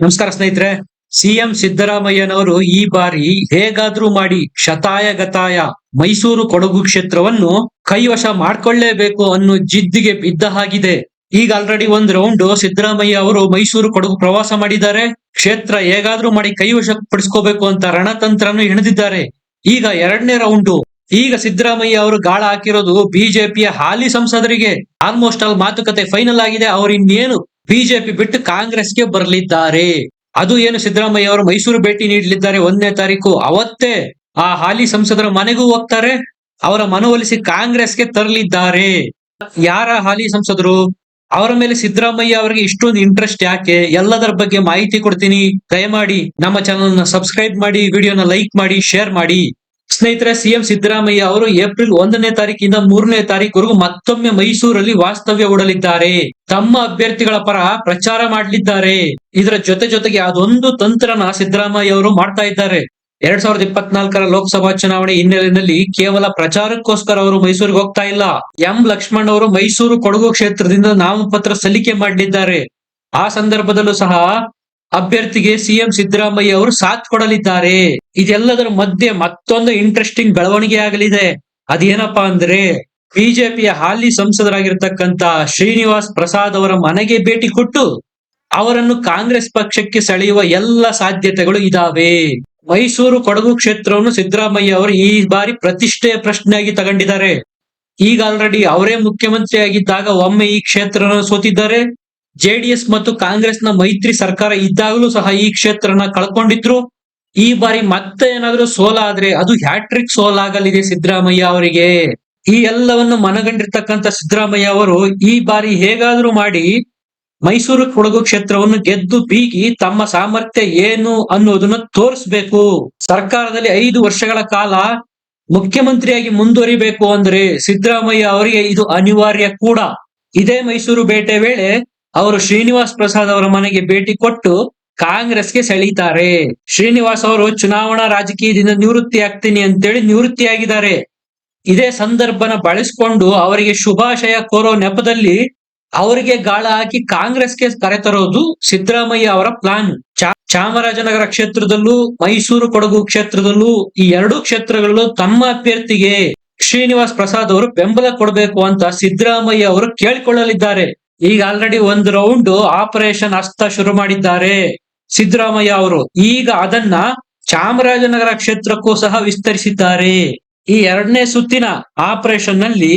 ನಮಸ್ಕಾರ ಸ್ನೇಹಿತರೆ. ಸಿಎಂ ಸಿದ್ದರಾಮಯ್ಯನವರು ಈ ಬಾರಿ ಹೇಗಾದ್ರೂ ಮಾಡಿ ಶತಾಯ ಗತಾಯ ಮೈಸೂರು ಕೊಡಗು ಕ್ಷೇತ್ರವನ್ನು ಕೈವಶ ಮಾಡ್ಕೊಳ್ಳೇಬೇಕು ಅನ್ನೋ ಜಿದ್ದಿಗೆ ಬಿದ್ದ ಹಾಗಿದೆ. ಈಗ ಆಲ್ರೆಡಿ ಒಂದ್ ರೌಂಡ್ ಸಿದ್ದರಾಮಯ್ಯ ಅವರು ಮೈಸೂರು ಕೊಡಗು ಪ್ರವಾಸ ಮಾಡಿದ್ದಾರೆ. ಕ್ಷೇತ್ರ ಹೇಗಾದ್ರೂ ಮಾಡಿ ಕೈವಶ ಪಡಿಸ್ಕೋಬೇಕು ಅಂತ ರಣತಂತ್ರನು ಹೆಣೆದಿದ್ದಾರೆ ಈಗ ಎರಡನೇ ರೌಂಡು ಈಗ ಸಿದ್ದರಾಮಯ್ಯ ಅವರು ಗಾಳ ಹಾಕಿರೋದು ಬಿಜೆಪಿಯ ಹಾಲಿ ಸಂಸದರಿಗೆ. ಆಲ್ಮೋಸ್ಟ್ ಆಲ್ ಮಾತುಕತೆ ಫೈನಲ್ ಆಗಿದೆ. ಅವರು ಇನ್ನೇನು ಬಿಜೆಪಿ ಬಿಟ್ಟು ಕಾಂಗ್ರೆಸ್ಗೆ ಬರಲಿದ್ದಾರೆ. ಅದು ಏನು ಸಿದ್ದರಾಮಯ್ಯ ಅವರು ಮೈಸೂರು ಭೇಟಿ ನೀಡಲಿದ್ದಾರೆ ಒಂದನೇ ತಾರೀಕು. ಅವತ್ತೇ ಆ ಹಾಲಿ ಸಂಸದರ ಮನೆಗೂ ಹೋಗ್ತಾರೆ. ಅವರ ಮನವೊಲಿಸಿ ಕಾಂಗ್ರೆಸ್ಗೆ ತರಲಿದ್ದಾರೆ. ಯಾರ ಹಾಲಿ ಸಂಸದರು? ಅವರ ಮೇಲೆ ಸಿದ್ದರಾಮಯ್ಯ ಅವರಿಗೆ ಇಷ್ಟೊಂದು ಇಂಟ್ರೆಸ್ಟ್ ಯಾಕೆ? ಎಲ್ಲದರ ಬಗ್ಗೆ ಮಾಹಿತಿ ಕೊಡ್ತೀನಿ. ದಯಮಾಡಿ ನಮ್ಮ ಚಾನಲ್ನ ಸಬ್ಸ್ಕ್ರೈಬ್ ಮಾಡಿ ವಿಡಿಯೋನ ಲೈಕ್ ಮಾಡಿ ಶೇರ್ ಮಾಡಿ. ಸ್ನೇಹಿತರೆ ಸಿಎಂ ಸಿದ್ದರಾಮಯ್ಯ ಅವರು ಏಪ್ರಿಲ್ ಒಂದನೇ ತಾರೀಕಿಂದ ಮೂರನೇ ತಾರೀಕುವರೆಗೂ ಮತ್ತೊಮ್ಮೆ ಮೈಸೂರಲ್ಲಿ ವಾಸ್ತವ್ಯ ಹೂಡಲಿದ್ದಾರೆ. ತಮ್ಮ ಅಭ್ಯರ್ಥಿಗಳ ಪರ ಪ್ರಚಾರ ಮಾಡಲಿದ್ದಾರೆ. ಇದರ ಜೊತೆ ಜೊತೆಗೆ ಅದೊಂದು ತಂತ್ರನ ಸಿದ್ದರಾಮಯ್ಯ ಅವರು ಮಾಡ್ತಾ ಇದ್ದಾರೆ. ಎರಡ್ ಸಾವಿರದ ಇಪ್ಪತ್ನಾಲ್ಕರ ಲೋಕಸಭಾ ಚುನಾವಣೆ ಹಿನ್ನೆಲೆಯಲ್ಲಿ ಕೇವಲ ಪ್ರಚಾರಕ್ಕೋಸ್ಕರ ಅವರು ಮೈಸೂರಿಗೆ ಹೋಗ್ತಾ ಇಲ್ಲ. ಎಂ ಲಕ್ಷ್ಮಣ್ ಅವರು ಮೈಸೂರು ಕೊಡಗು ಕ್ಷೇತ್ರದಿಂದ ನಾಮಪತ್ರ ಸಲ್ಲಿಕೆ ಮಾಡಲಿದ್ದಾರೆ. ಆ ಸಂದರ್ಭದಲ್ಲೂ ಸಹ ಅಭ್ಯರ್ಥಿಗೆ ಸಿಎಂ ಸಿದ್ದರಾಮಯ್ಯ ಅವರು ಸಾಥ್ ಕೊಡಲಿದ್ದಾರೆ. ಇದೆಲ್ಲದರ ಮಧ್ಯೆ ಮತ್ತೊಂದು ಇಂಟ್ರೆಸ್ಟಿಂಗ್ ಬೆಳವಣಿಗೆ ಆಗಲಿದೆ. ಅದೇನಪ್ಪಾ ಅಂದ್ರೆ ಬಿಜೆಪಿಯ ಹಾಲಿ ಸಂಸದರಾಗಿರ್ತಕ್ಕಂತ ಶ್ರೀನಿವಾಸ್ ಪ್ರಸಾದ್ ಅವರ ಮನೆಗೆ ಭೇಟಿ ಕೊಟ್ಟು ಅವರನ್ನು ಕಾಂಗ್ರೆಸ್ ಪಕ್ಷಕ್ಕೆ ಸೆಳೆಯುವ ಎಲ್ಲ ಸಾಧ್ಯತೆಗಳು ಇದಾವೆ. ಮೈಸೂರು ಕೊಡಗು ಕ್ಷೇತ್ರವನ್ನು ಸಿದ್ದರಾಮಯ್ಯ ಅವರು ಈ ಬಾರಿ ಪ್ರತಿಷ್ಠೆಯ ಪ್ರಶ್ನೆಯಾಗಿ ತಗೊಂಡಿದ್ದಾರೆ. ಈಗ ಆಲ್ರೆಡಿ ಅವರೇ ಮುಖ್ಯಮಂತ್ರಿ ಆಗಿದ್ದಾಗ ಒಮ್ಮೆ ಈ ಕ್ಷೇತ್ರನ ಸೋತಿದ್ದಾರೆ. ಜೆಡಿಎಸ್ ಮತ್ತು ಕಾಂಗ್ರೆಸ್ನ ಮೈತ್ರಿ ಸರ್ಕಾರ ಇದ್ದಾಗಲೂ ಸಹ ಈ ಕ್ಷೇತ್ರನ ಕಳ್ಕೊಂಡಿದ್ರು. ಈ ಬಾರಿ ಮತ್ತೆ ಏನಾದ್ರೂ ಸೋಲಾದ್ರೆ ಅದು ಹ್ಯಾಟ್ರಿಕ್ ಸೋಲಾಗಲಿದೆ ಸಿದ್ದರಾಮಯ್ಯ ಅವರಿಗೆ. ಈ ಎಲ್ಲವನ್ನು ಮನಗಂಡಿರ್ತಕ್ಕಂಥ ಸಿದ್ದರಾಮಯ್ಯ ಅವರು ಈ ಬಾರಿ ಹೇಗಾದ್ರೂ ಮಾಡಿ ಮೈಸೂರು ಕೊಡಗು ಕ್ಷೇತ್ರವನ್ನು ಗೆದ್ದು ಬೀಗಿ ತಮ್ಮ ಸಾಮರ್ಥ್ಯ ಏನು ಅನ್ನೋದನ್ನ ತೋರಿಸ್ಬೇಕು. ಸರ್ಕಾರದಲ್ಲಿ ಐದು ವರ್ಷಗಳ ಕಾಲ ಮುಖ್ಯಮಂತ್ರಿಯಾಗಿ ಮುಂದುವರಿಬೇಕು ಅಂದ್ರೆ ಸಿದ್ದರಾಮಯ್ಯ ಅವರಿಗೆ ಇದು ಅನಿವಾರ್ಯ ಕೂಡ. ಇದೇ ಮೈಸೂರು ಬೇಟೆ ವೇಳೆ ಅವರು ಶ್ರೀನಿವಾಸ್ ಪ್ರಸಾದ್ ಅವರ ಮನೆಗೆ ಭೇಟಿ ಕೊಟ್ಟು ಕಾಂಗ್ರೆಸ್ಗೆ ಸೆಳೀತಾರೆ. ಶ್ರೀನಿವಾಸ್ ಅವರು, ಚುನಾವಣಾ ರಾಜಕೀಯದಿಂದ ನಿವೃತ್ತಿ ಆಗ್ತೀನಿ ಅಂತೇಳಿ ನಿವೃತ್ತಿಯಾಗಿದ್ದಾರೆ. ಇದೇ ಸಂದರ್ಭನ ಬಳಸಿಕೊಂಡು ಅವರಿಗೆ ಶುಭಾಶಯ ಕೋರೋ ನೆಪದಲ್ಲಿ ಅವರಿಗೆ ಗಾಳ ಹಾಕಿ ಕಾಂಗ್ರೆಸ್ಗೆ ಕರೆತರೋದು ಸಿದ್ದರಾಮಯ್ಯ ಅವರ ಪ್ಲಾನ್. ಚಾಮರಾಜನಗರ ಕ್ಷೇತ್ರದಲ್ಲೂ, ಮೈಸೂರು ಕೊಡಗು ಕ್ಷೇತ್ರದಲ್ಲೂ ಈ ಎರಡೂ ಕ್ಷೇತ್ರಗಳಲ್ಲೂ ತಮ್ಮ ಅಭ್ಯರ್ಥಿಗೆ ಶ್ರೀನಿವಾಸ್ ಪ್ರಸಾದ್ ಅವರು ಬೆಂಬಲ ಕೊಡಬೇಕು ಅಂತ ಸಿದ್ದರಾಮಯ್ಯ ಅವರು ಕೇಳಿಕೊಳ್ಳಲಿದ್ದಾರೆ. ಈಗ ಆಲ್ರೆಡಿ ಒಂದು ರೌಂಡ್ ಆಪರೇಷನ್ ಹಸ್ತ ಶುರು ಮಾಡಿದ್ದಾರೆ ಸಿದ್ದರಾಮಯ್ಯ ಅವರು. ಈಗ ಅದನ್ನ ಚಾಮರಾಜನಗರ ಕ್ಷೇತ್ರಕ್ಕೂ ಸಹ ವಿಸ್ತರಿಸಿದ್ದಾರೆ. ಈ ಎರಡನೇ ಸುತ್ತಿನ ಆಪರೇಷನ್ನಲ್ಲಿ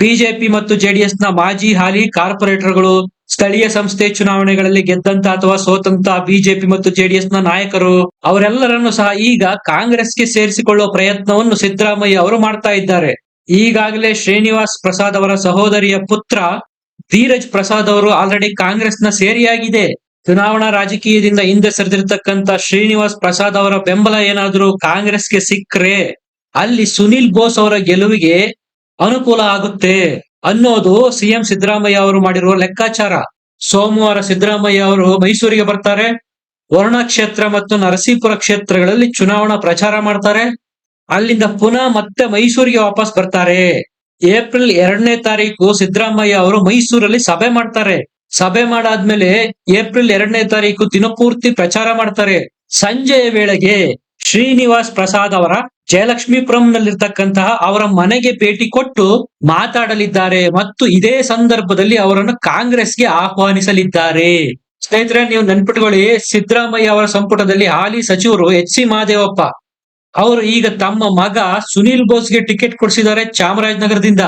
ಬಿಜೆಪಿ ಮತ್ತು ಜೆಡಿಎಸ್ನ ಮಾಜಿ ಹಾಲಿ ಕಾರ್ಪೊರೇಟರ್ಗಳು ಸ್ಥಳೀಯ ಸಂಸ್ಥೆ ಚುನಾವಣೆಗಳಲ್ಲಿ ಗೆದ್ದಂತ ಅಥವಾ ಸೋತಂತ ಬಿಜೆಪಿ ಮತ್ತು ಜೆಡಿಎಸ್ನ ನಾಯಕರು, ಅವರೆಲ್ಲರನ್ನು ಸಹ ಈಗ ಕಾಂಗ್ರೆಸ್ಗೆ ಸೇರಿಸಿಕೊಳ್ಳುವ ಪ್ರಯತ್ನವನ್ನು ಸಿದ್ದರಾಮಯ್ಯ ಅವರು ಮಾಡ್ತಾ ಇದ್ದಾರೆ. ಈಗಾಗಲೇ ಶ್ರೀನಿವಾಸ್ ಪ್ರಸಾದ್ ಅವರ ಸಹೋದರಿಯ ಪುತ್ರ ಧೀರಜ್ ಪ್ರಸಾದ್ ಅವರು ಆಲ್ರೆಡಿ ಕಾಂಗ್ರೆಸ್ನ ಸೇರಿಯಾಗಿದೆ. ಚುನಾವಣಾ ರಾಜಕೀಯದಿಂದ ಹಿಂದೆ ಸರಿದಿರ್ತಕ್ಕಂತ ಶ್ರೀನಿವಾಸ್ ಪ್ರಸಾದ್ ಅವರ ಬೆಂಬಲ ಏನಾದ್ರೂ ಕಾಂಗ್ರೆಸ್ಗೆ ಸಿಕ್ಕರೆ, ಅಲ್ಲಿ ಸುನಿಲ್ ಬೋಸ್ ಅವರ ಗೆಲುವಿಗೆ ಅನುಕೂಲ ಆಗುತ್ತೆ ಅನ್ನೋದು ಸಿಎಂ ಸಿದ್ದರಾಮಯ್ಯ ಅವರು ಮಾಡಿರುವ ಲೆಕ್ಕಾಚಾರ. ಸೋಮವಾರ ಸಿದ್ದರಾಮಯ್ಯ ಅವರು ಮೈಸೂರಿಗೆ ಬರ್ತಾರೆ. ವರುಣ ಕ್ಷೇತ್ರ ಮತ್ತು ನರಸೀಪುರ ಕ್ಷೇತ್ರಗಳಲ್ಲಿ ಚುನಾವಣಾ ಪ್ರಚಾರ ಮಾಡ್ತಾರೆ. ಅಲ್ಲಿಂದ ಪುನಃ ಮತ್ತೆ ಮೈಸೂರಿಗೆ ವಾಪಸ್ ಬರ್ತಾರೆ. ಏಪ್ರಿಲ್ ಎರಡನೇ ತಾರೀಕು ಸಿದ್ದರಾಮಯ್ಯ ಅವರು ಮೈಸೂರಲ್ಲಿ ಸಭೆ ಮಾಡ್ತಾರೆ. ಸಭೆ ಮಾಡಾದ್ಮೇಲೆ ಏಪ್ರಿಲ್ ಎರಡನೇ ತಾರೀಕು ದಿನಪೂರ್ತಿ ಪ್ರಚಾರ ಮಾಡ್ತಾರೆ. ಸಂಜೆಯ ವೇಳೆಗೆ ಶ್ರೀನಿವಾಸ್ ಪ್ರಸಾದ್ ಅವರ ಜಯಲಕ್ಷ್ಮೀಪುರಂನಲ್ಲಿರ್ತಕ್ಕಂತಹ ಅವರ ಮನೆಗೆ ಭೇಟಿ ಕೊಟ್ಟು ಮಾತಾಡಲಿದ್ದಾರೆ ಮತ್ತು ಇದೇ ಸಂದರ್ಭದಲ್ಲಿ ಅವರನ್ನು ಕಾಂಗ್ರೆಸ್ಗೆ ಆಹ್ವಾನಿಸಲಿದ್ದಾರೆ. ಸ್ನೇಹಿತರೆ, ನೀವು ನೆನ್ಪಿಟ್ಕೊಳ್ಳಿ, ಸಿದ್ದರಾಮಯ್ಯ ಅವರ ಸಂಪುಟದಲ್ಲಿ ಹಾಲಿ ಸಚಿವರು ಎಚ್ ಸಿ ಮಹದೇವಪ್ಪ ಅವರು ಈಗ ತಮ್ಮ ಮಗ ಸುನೀಲ್ ಬೋಸ್ಗೆ ಟಿಕೆಟ್ ಕೊಡಿಸಿದ್ದಾರೆ ಚಾಮರಾಜನಗರದಿಂದ.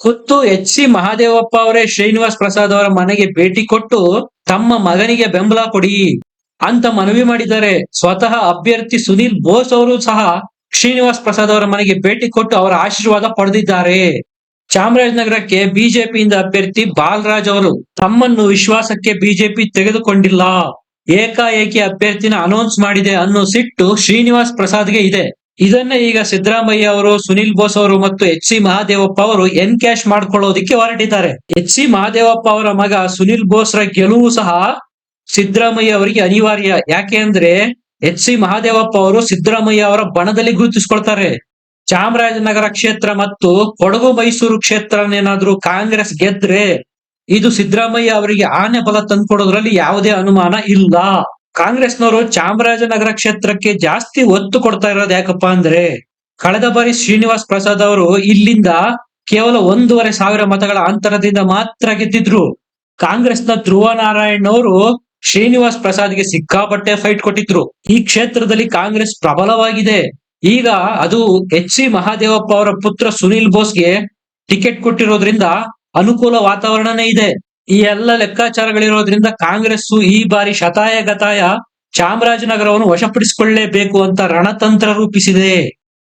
ಹೊತ್ತು ಎಚ್ ಸಿ ಮಹಾದೇವಪ್ಪ ಅವರೇ ಶ್ರೀನಿವಾಸ್ ಪ್ರಸಾದ್ ಅವರ ಮನೆಗೆ ಭೇಟಿ ಕೊಟ್ಟು ತಮ್ಮ ಮಗನಿಗೆ ಬೆಂಬಲ ಕೊಡಿ ಅಂತ ಮನವಿ ಮಾಡಿದ್ದಾರೆ. ಸ್ವತಃ ಅಭ್ಯರ್ಥಿ ಸುನೀಲ್ ಬೋಸ್ ಅವರು ಸಹ ಶ್ರೀನಿವಾಸ್ ಪ್ರಸಾದ್ ಅವರ ಮನೆಗೆ ಭೇಟಿ ಕೊಟ್ಟು ಅವರ ಆಶೀರ್ವಾದ ಪಡೆದಿದ್ದಾರೆ. ಚಾಮರಾಜನಗರಕ್ಕೆ ಬಿಜೆಪಿಯಿಂದ ಅಭ್ಯರ್ಥಿ ಬಾಲರಾಜ್ ಅವರು. ತಮ್ಮನ್ನು ವಿಶ್ವಾಸಕ್ಕೆ ಬಿಜೆಪಿ ತೆಗೆದುಕೊಂಡಿಲ್ಲ. ಏಕಾಏಕಿ ಅಭ್ಯರ್ಥಿನ ಅನೌನ್ಸ್ ಮಾಡಿದೆ ಅನ್ನೋ ಸಿಟ್ಟು ಶ್ರೀನಿವಾಸ್ ಪ್ರಸಾದ್ಗೆ ಇದೆ. ಇದನ್ನ ಈಗ ಸಿದ್ದರಾಮಯ್ಯ ಅವರು, ಸುನಿಲ್ ಬೋಸ್ ಅವರು ಮತ್ತು ಎಚ್ ಸಿ ಮಹಾದೇವಪ್ಪ ಅವರು ಎನ್ ಕ್ಯಾಶ್ ಮಾಡ್ಕೊಳ್ಳೋದಿಕ್ಕೆ ಹೊರಟಿದ್ದಾರೆ. ಎಚ್ ಸಿ ಮಹಾದೇವಪ್ಪ ಅವರ ಮಗ ಸುನಿಲ್ ಬೋಸ್ರ ಗೆಲುವು ಸಹ ಸಿದ್ದರಾಮಯ್ಯ ಅವರಿಗೆ ಅನಿವಾರ್ಯ. ಯಾಕೆ ಅಂದ್ರೆ ಎಚ್ ಸಿ ಮಹಾದೇವಪ್ಪ ಅವರು ಸಿದ್ದರಾಮಯ್ಯ ಅವರ ಬಣದಲ್ಲಿ ಗುರುತಿಸ್ಕೊಳ್ತಾರೆ. ಚಾಮರಾಜನಗರ ಕ್ಷೇತ್ರ ಮತ್ತು ಕೊಡಗು ಮೈಸೂರು ಕ್ಷೇತ್ರನೇನಾದ್ರೂ ಕಾಂಗ್ರೆಸ್ ಗೆದ್ರೆ ಇದು ಸಿದ್ದರಾಮಯ್ಯ ಅವರಿಗೆ ಆನೆ ಬಲ ತಂದ್ಕೊಡೋದ್ರಲ್ಲಿ ಯಾವುದೇ ಅನುಮಾನ ಇಲ್ಲ. ಕಾಂಗ್ರೆಸ್ನವರು ಚಾಮರಾಜನಗರ ಕ್ಷೇತ್ರಕ್ಕೆ ಜಾಸ್ತಿ ಒತ್ತು ಕೊಡ್ತಾ ಇರೋದು ಯಾಕಪ್ಪ ಅಂದ್ರೆ, ಕಳೆದ ಬಾರಿ ಶ್ರೀನಿವಾಸ್ ಪ್ರಸಾದ್ ಅವರು ಇಲ್ಲಿಂದ ಕೇವಲ ಒಂದೂವರೆ ಸಾವಿರ ಮತಗಳ ಅಂತರದಿಂದ ಮಾತ್ರ ಗೆದ್ದಿದ್ರು. ಕಾಂಗ್ರೆಸ್ನ ಧ್ರುವ ನಾರಾಯಣ್ ಅವರು ಶ್ರೀನಿವಾಸ್ ಪ್ರಸಾದ್ಗೆ ಸಿಕ್ಕಾಪಟ್ಟೆ ಫೈಟ್ ಕೊಟ್ಟಿದ್ರು. ಈ ಕ್ಷೇತ್ರದಲ್ಲಿ ಕಾಂಗ್ರೆಸ್ ಪ್ರಬಲವಾಗಿದೆ. ಈಗ ಅದು ಎಚ್ ಸಿ ಮಹಾದೇವಪ್ಪ ಅವರ ಪುತ್ರ ಸುನಿಲ್ ಬೋಸ್ಗೆ ಟಿಕೆಟ್ ಕೊಟ್ಟಿರೋದ್ರಿಂದ ಅನುಕೂಲ ವಾತಾವರಣನೇ ಇದೆ. ಈ ಎಲ್ಲ ಲೆಕ್ಕಾಚಾರಗಳಿರೋದ್ರಿಂದ ಕಾಂಗ್ರೆಸ್ ಈ ಬಾರಿ ಶತಾಯ ಗತಾಯ ಚಾಮರಾಜನಗರವನ್ನು ವಶಪಡಿಸಿಕೊಳ್ಳಲೇಬೇಕು ಅಂತ ರಣತಂತ್ರ ರೂಪಿಸಿದೆ.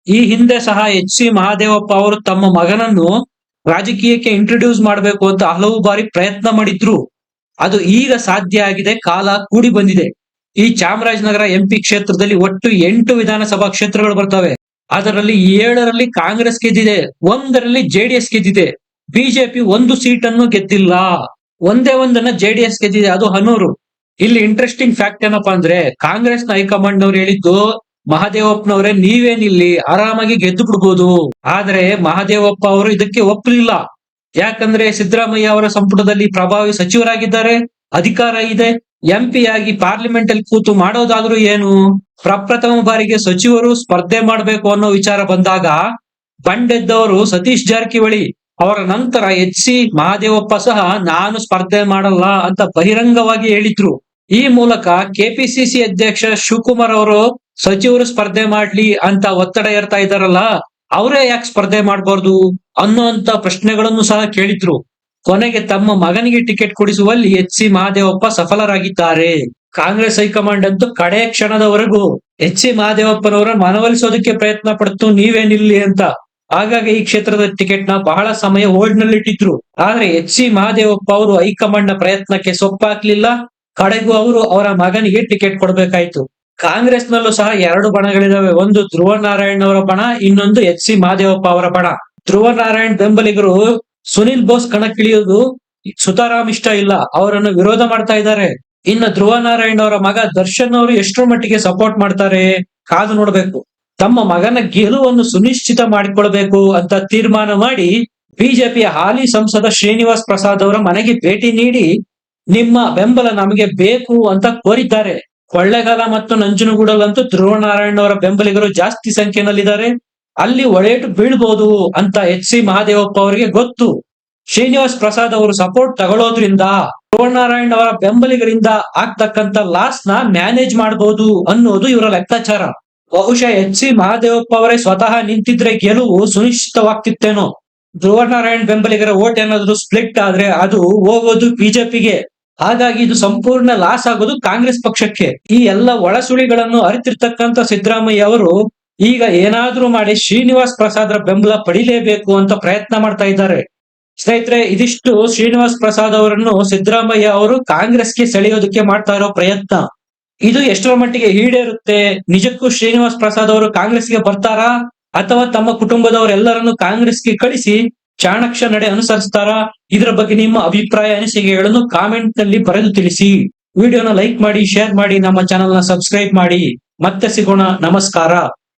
ಈ ಹಿಂದೆ ಸಹ ಎಚ್ ಸಿ ಮಹಾದೇವಪ್ಪ ಅವರು ತಮ್ಮ ಮಗನನ್ನು ರಾಜಕೀಯಕ್ಕೆ ಇಂಟ್ರೊಡ್ಯೂಸ್ ಮಾಡಬೇಕು ಅಂತ ಹಲವು ಬಾರಿ ಪ್ರಯತ್ನ ಮಾಡಿದ್ರು. ಅದು ಈಗ ಸಾಧ್ಯ ಆಗಿದೆ, ಕಾಲ ಕೂಡಿ ಬಂದಿದೆ. ಈ ಚಾಮರಾಜನಗರ ಎಂಪಿ ಕ್ಷೇತ್ರದಲ್ಲಿ ಒಟ್ಟು ಎಂಟು ವಿಧಾನಸಭಾ ಕ್ಷೇತ್ರಗಳು ಬರ್ತವೆ. ಅದರಲ್ಲಿ ಏಳರಲ್ಲಿ ಕಾಂಗ್ರೆಸ್ ಗೆದ್ದಿದೆ, ಒಂದರಲ್ಲಿ ಜೆಡಿಎಸ್ ಗೆದ್ದಿದೆ. ಬಿಜೆಪಿ ಒಂದು ಸೀಟನ್ನು ಗೆದ್ದಿಲ್ಲ. ಒಂದೇ ಒಂದನ್ನ ಜೆಡಿಎಸ್ ಗೆದ್ದಿದೆ. ಅದು ಹನೂರು. ಇಲ್ಲಿ ಇಂಟ್ರೆಸ್ಟಿಂಗ್ ಫ್ಯಾಕ್ಟ್ ಏನಪ್ಪಾ ಅಂದ್ರೆ ಕಾಂಗ್ರೆಸ್ನ ಹೈಕಮಾಂಡ್ ಅವ್ರು ಹೇಳಿದ್ದು, ಮಹದೇವಪ್ಪನವ್ರೆ ನೀವೇನಿಲ್ಲಿ ಆರಾಮಾಗಿ ಗೆದ್ದು ಬಿಡ್ಬೋದು. ಆದ್ರೆ ಮಹದೇವಪ್ಪ ಅವರು ಇದಕ್ಕೆ ಒಪ್ಪಲಿಲ್ಲ ಯಾಕಂದ್ರೆ ಸಿದ್ದರಾಮಯ್ಯ ಅವರ ಸಂಪುಟದಲ್ಲಿ ಪ್ರಭಾವಿ ಸಚಿವರಾಗಿದ್ದಾರೆ. ಅಧಿಕಾರ ಇದೆ. ಎಂಪಿ ಆಗಿ ಪಾರ್ಲಿಮೆಂಟ್ ಅಲ್ಲಿ ಕೂತು ಮಾಡೋದಾದ್ರೂ ಏನು? ಪ್ರಪ್ರಥಮ ಬಾರಿಗೆ ಸಚಿವರು ಸ್ಪರ್ಧೆ ಮಾಡಬೇಕು ಅನ್ನೋ ವಿಚಾರ ಬಂದಾಗ ಬಂಡೆದ್ದವರು ಸತೀಶ್ ಜಾರಕಿಹೊಳಿ ಅವರ ನಂತರ ಎಚ್ ಸಿ ಮಹಾದೇವಪ್ಪ ಸಹ ನಾನು ಸ್ಪರ್ಧೆ ಮಾಡಲ್ಲ ಅಂತ ಬಹಿರಂಗವಾಗಿ ಹೇಳಿದ್ರು. ಈ ಮೂಲಕ ಕೆಪಿಸಿಸಿ ಅಧ್ಯಕ್ಷ ಶಿವಕುಮಾರ್ ಅವರು, ಸಚಿವರು ಸ್ಪರ್ಧೆ ಮಾಡ್ಲಿ ಅಂತ ಒತ್ತಡ ಇರ್ತಾ ಇದ್ದಾರಲ್ಲ, ಅವರೇ ಯಾಕೆ ಸ್ಪರ್ಧೆ ಮಾಡಬಾರ್ದು ಅನ್ನುವಂತ ಪ್ರಶ್ನೆಗಳನ್ನು ಸಹ ಕೇಳಿದ್ರು. ಕೊನೆಗೆ ತಮ್ಮ ಮಗನಿಗೆ ಟಿಕೆಟ್ ಕೊಡಿಸುವಲ್ಲಿ ಎಚ್ ಸಿ ಮಹಾದೇವಪ್ಪ ಸಫಲರಾಗಿದ್ದಾರೆ. ಕಾಂಗ್ರೆಸ್ ಹೈಕಮಾಂಡ್ ಅಂತೂ ಕಡೆ ಕ್ಷಣದವರೆಗೂ ಎಚ್ ಸಿ ಮಹಾದೇವಪ್ಪನವರ ಮನವೊಲಿಸೋದಕ್ಕೆ ಪ್ರಯತ್ನ ಪಡ್ತು ನೀವೇನಿಲ್ಲಿ ಅಂತ ಹಾಗಾಗಿ ಈ ಕ್ಷೇತ್ರದ ಟಿಕೆಟ್ನ ಬಹಳ ಸಮಯ ಹೋಲ್ಡ್ ಇಟ್ಟಿದ್ರು ಆದ್ರೆ ಎಚ್ ಸಿ ಮಹಾದೇವಪ್ಪ ಅವರು ಹೈಕಮಾಂಡ್ನ ಪ್ರಯತ್ನಕ್ಕೆ ಸೊಪ್ಪಾಗ್ಲಿಲ್ಲ. ಕಡೆಗೂ ಅವರು ಅವರ ಮಗನಿಗೆ ಟಿಕೆಟ್ ಕೊಡ್ಬೇಕಾಯ್ತು. ಕಾಂಗ್ರೆಸ್ ನಲ್ಲೂ ಸಹ ಎರಡು ಬಣಗಳಿದಾವೆ. ಒಂದು ಧ್ರುವ ನಾರಾಯಣ್ ಅವರ ಬಣ, ಇನ್ನೊಂದು ಎಚ್ ಸಿ ಮಹಾದೇವಪ್ಪ ಅವರ ಬಣ. ಧ್ರುವ ನಾರಾಯಣ್ ಬೆಂಬಲಿಗರು ಸುನಿಲ್ ಬೋಸ್ ಕಣಕ್ಕಿಳಿಯೋದು ಸುತಾರಾಮ್ ಇಷ್ಟ ಇಲ್ಲ. ಅವರನ್ನು ವಿರೋಧ ಮಾಡ್ತಾ ಇದ್ದಾರೆ. ಇನ್ನು ಧ್ರುವ ನಾರಾಯಣ್ ಅವರ ಮಗ ದರ್ಶನ್ ಅವರು ಎಷ್ಟರ ಮಟ್ಟಿಗೆ ಸಪೋರ್ಟ್ ಮಾಡ್ತಾರೆ ಕಾದು ನೋಡ್ಬೇಕು. ತಮ್ಮ ಮಗನ ಗೆಲುವನ್ನು ಸುನಿಶ್ಚಿತ ಮಾಡಿಕೊಳ್ಬೇಕು ಅಂತ ತೀರ್ಮಾನ ಮಾಡಿ ಬಿಜೆಪಿಯ ಹಾಲಿ ಸಂಸದ ಶ್ರೀನಿವಾಸ್ ಪ್ರಸಾದ್ ಅವರ ಮನೆಗೆ ಭೇಟಿ ನೀಡಿ ನಿಮ್ಮ ಬೆಂಬಲ ನಮಗೆ ಬೇಕು ಅಂತ ಕೋರಿದ್ದಾರೆ. ಕೊಳ್ಳೆಗಾಲ ಮತ್ತು ನಂಜನಗೂಡಲ್ಲಂತೂ ಧ್ರುವ ನಾರಾಯಣ್ ಅವರ ಬೆಂಬಲಿಗರು ಜಾಸ್ತಿ ಸಂಖ್ಯೆನಲ್ಲಿದ್ದಾರೆ. ಅಲ್ಲಿ ಒಳೇಟು ಬೀಳ್ಬೋದು ಅಂತ ಎಚ್ ಸಿ ಮಹಾದೇವಪ್ಪ ಅವರಿಗೆ ಗೊತ್ತು. ಶ್ರೀನಿವಾಸ್ ಪ್ರಸಾದ್ ಅವರು ಸಪೋರ್ಟ್ ತಗೊಳ್ಳೋದ್ರಿಂದ ಧ್ರುವ ನಾರಾಯಣ್ ಅವರ ಬೆಂಬಲಿಗರಿಂದ ಆಗ್ತಕ್ಕಂತ ಲಾಸ್ನ ಮ್ಯಾನೇಜ್ ಮಾಡಬಹುದು ಅನ್ನೋದು ಇವರ ಲೆಕ್ಕಾಚಾರ. ಬಹುಶಃ ಎಚ್ ಸಿ ಮಹಾದೇವಪ್ಪ ಅವರೇ ಸ್ವತಃ ನಿಂತಿದ್ರೆ ಗೆಲುವು ಸುನಿಶ್ಚಿತವಾಗ್ತಿತ್ತೇನೋ. ಧ್ರುವನಾರಾಯಣ್ ಬೆಂಬಲಿಗರ ಓಟ್ ಏನಾದ್ರು ಸ್ಪ್ಲಿಟ್ ಆದ್ರೆ ಅದು ಹೋಗೋದು ಬಿಜೆಪಿಗೆ. ಹಾಗಾಗಿ ಇದು ಸಂಪೂರ್ಣ ಲಾಸ್ ಆಗೋದು ಕಾಂಗ್ರೆಸ್ ಪಕ್ಷಕ್ಕೆ. ಈ ಎಲ್ಲ ಒಳಸುಳಿಗಳನ್ನು ಅರಿತಿರ್ತಕ್ಕಂತ ಸಿದ್ದರಾಮಯ್ಯ ಅವರು ಈಗ ಏನಾದ್ರೂ ಮಾಡಿ ಶ್ರೀನಿವಾಸ್ ಪ್ರಸಾದ್ರ ಬೆಂಬಲ ಪಡಿಲೇಬೇಕು ಅಂತ ಪ್ರಯತ್ನ ಮಾಡ್ತಾ ಇದ್ದಾರೆ. ಸ್ನೇಹಿತರೆ, ಇದಿಷ್ಟು ಶ್ರೀನಿವಾಸ್ ಪ್ರಸಾದ್ ಅವರನ್ನು ಸಿದ್ದರಾಮಯ್ಯ ಅವರು ಕಾಂಗ್ರೆಸ್ಗೆ ಸೆಳೆಯೋದಕ್ಕೆ ಮಾಡ್ತಾ ಇರೋ ಪ್ರಯತ್ನ. ಇದು ಎಷ್ಟರ ಮಟ್ಟಿಗೆ ಈಡೇರುತ್ತೆ? ನಿಜಕ್ಕೂ ಶ್ರೀನಿವಾಸ್ ಪ್ರಸಾದ್ ಅವರು ಕಾಂಗ್ರೆಸ್ಗೆ ಬರ್ತಾರಾ? ಅಥವಾ ತಮ್ಮ ಕುಟುಂಬದವರೆಲ್ಲರನ್ನು ಕಾಂಗ್ರೆಸ್ಗೆ ಕಳಿಸಿ ಚಾಣಕ್ಷ ನಡೆ ಅನುಸರಿಸ್ತಾರಾ? ಇದರ ಬಗ್ಗೆ ನಿಮ್ಮ ಅಭಿಪ್ರಾಯ ಅನಿಸಿಕೆಗಳನ್ನು ಕಾಮೆಂಟ್ನಲ್ಲಿ ಬರೆದು ತಿಳಿಸಿ. ವಿಡಿಯೋನ ಲೈಕ್ ಮಾಡಿ ಶೇರ್ ಮಾಡಿ, ನಮ್ಮ ಚಾನೆಲ್ನ ಸಬ್ಸ್ಕ್ರೈಬ್ ಮಾಡಿ. ಮತ್ತೆ ಸಿಗೋಣ. ನಮಸ್ಕಾರ.